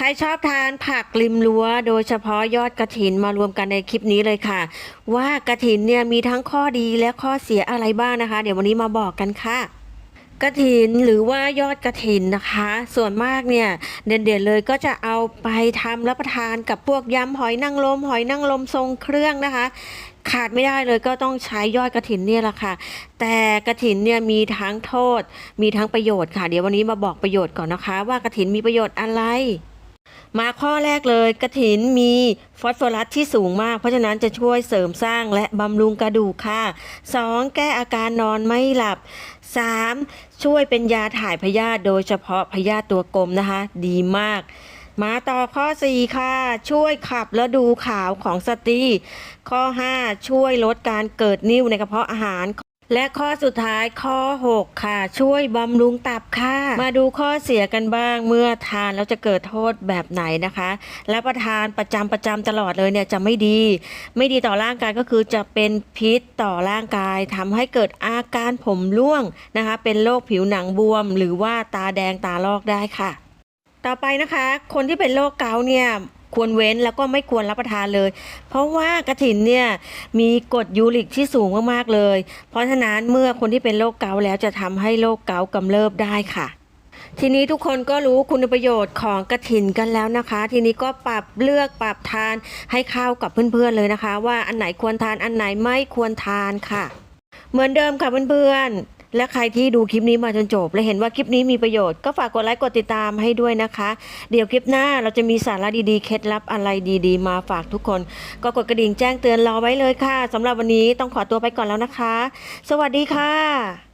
ใครชอบทานผักริมรั้ว โดยเฉพาะยอดกระถินมารวมกันในคลิปนี้เลยค่ะ ว่ากระถินเนี่ยมีทั้งข้อดีและข้อเสียอะไรบ้างนะคะ เดี๋ยววันนี้มาบอกกันค่ะกระถินหรือว่ายอดกระถินนะคะ ส่วนมากเนี่ยเด่นๆเลยก็จะเอาไปทำรับประทานกับพวกยำหอยนางรมหอยนางรมทรงเครื่องนะคะ ขาดไม่ได้เลยก็ต้องใช้ยอดกระถินเนี่ยแหละค่ะ แต่กระถินเนี่ยมีทั้งโทษ มีทั้งประโยชน์ค่ะ เดี๋ยววันนี้มาบอกประโยชน์ก่อนนะคะ ว่ากระถินมีประโยชน์อะไร มาข้อแรกเลยกระถินมีฟอสฟอรัสที่สูงมาก เพราะฉะนั้นจะช่วยเสริมสร้างและบำรุงกระดูกค่ะ 2. แก้อาการนอนไม่หลับ 3. ช่วยเป็นยาถ่ายพยาธิโดยเฉพาะพยาธิตัวกลมนะคะ ดีมาก มาต่อข้อ 4 ค่ะ ช่วยขับและดูขาวของสตรี ข้อ 5 ช่วยลดการเกิดนิ่วในกระเพาะอาหาร และข้อสุดท้ายข้อ 6 ค่ะ ช่วยบำรุงตับค่ะ มาดูข้อเสียกันบ้างเมื่อทานแล้วจะเกิดโทษแบบไหนนะคะ และประทานประจำประจำตลอดเลยเนี่ยจะไม่ดี ไม่ดีต่อร่างกายก็คือจะเป็นพิษต่อร่างกายทำให้เกิดอาการผมร่วงนะคะ เป็นโรคผิวหนังบวม หรือว่าตาแดงตาลอกได้ค่ะ ต่อไปนะคะ คนที่เป็นโรคเกาต์เนี่ย ควรเว้นแล้วก็ไม่ควรรับประทานเลย เพราะว่ากระถินเนี่ยมีกรดยูริกที่สูงมากๆเลย เพราะฉะนั้นเมื่อคนที่เป็นโรคเกาต์แล้วจะทำให้โรคเกาต์กำเริบได้ค่ะทีนี้ทุกคนก็รู้คุณประโยชน์ของกระถินกันแล้วนะคะ ทีนี้ก็ปรับเลือกปรับทานให้เข้ากับเพื่อนๆเลยนะคะ ว่าอันไหนควรทานอันไหนไม่ควรทานค่ะ เหมือนเดิมค่ะเพื่อนๆ และใครที่ดูคลิปนี้มาจนจบ และเห็นว่าคลิปนี้มีประโยชน์ก็ฝากกดไลค์กดติดตามให้ด้วยนะคะ เดี๋ยวคลิปหน้าเราจะมีสาระดีๆ เคล็ดลับอะไรดีๆ มาฝากทุกคน ก็กดกระดิ่งแจ้งเตือนรอไว้เลยค่ะสำหรับวันนี้ต้องขอตัวไปก่อนแล้วนะคะ สวัสดีค่ะ